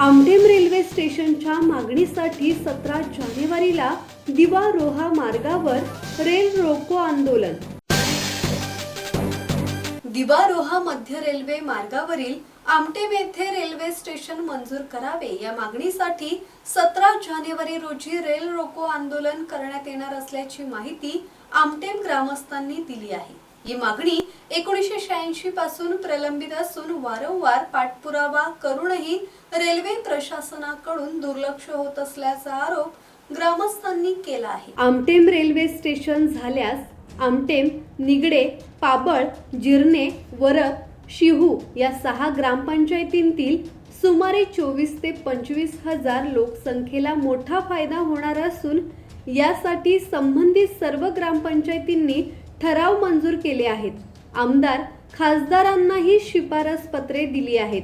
आमटेम railway स्टेशनच्या मागणीसाठी सतरा जानेवारीला दिवा रोहा मार्गावर रेल रोको आंदोलन. दिवा रोहा मध्य रेल्वे मार्गावरील आमटेम येथे रेल्वे स्टेशन मंजूर करावे. या मागणीसाठी सतरा जानेवारी रोजी रेल रोको आंदोलन करण्यात येणार असल्याची माहिती आमटेम ग्रामस्थांनी दिली आहे. ही मागणी एकोणीसशे शहाऐंशी पासून प्रलंबित असून वारंवार पाठपुरावा करूनही रेल्वे प्रशासनाकडून दुर्लक्ष होत असल्याचा आरोप ग्रामस्थांनी केला आहे. आमटेम रेल्वे स्टेशन झाल्यास आमटेम निगडे पाबळ जिरणे वरद शिहू या सहा ग्रामपंचायतींतील सुमारे चोवीस ते पंचवीस हजार लोकसंख्येला मोठा फायदा होणार असून यासाठी संबंधित सर्व ग्रामपंचायतींनी ठराव मंजूर केले आहेत. आमदार खासदारांनाही शिफारस पत्रे दिली आहेत.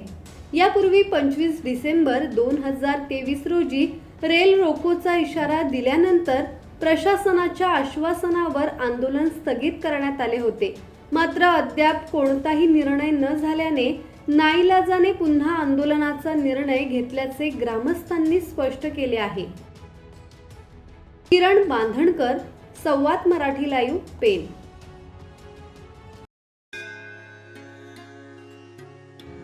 यापूर्वी पंचवीस डिसेंबर दोन हजार तेवीस रोजी रेल रोकोचा इशारा दिल्यानंतर प्रशासनाच्या आश्वासनावर आंदोलन स्थगित करण्यात आले होते. मात्र अद्याप कोणताही निर्णय न झाल्याने नाईलाजाने पुन्हा आंदोलनाचा निर्णय घेतल्याचे ग्रामस्थांनी स्पष्ट केले आहे. Kiran Bandhankar Samvad Marathi live pen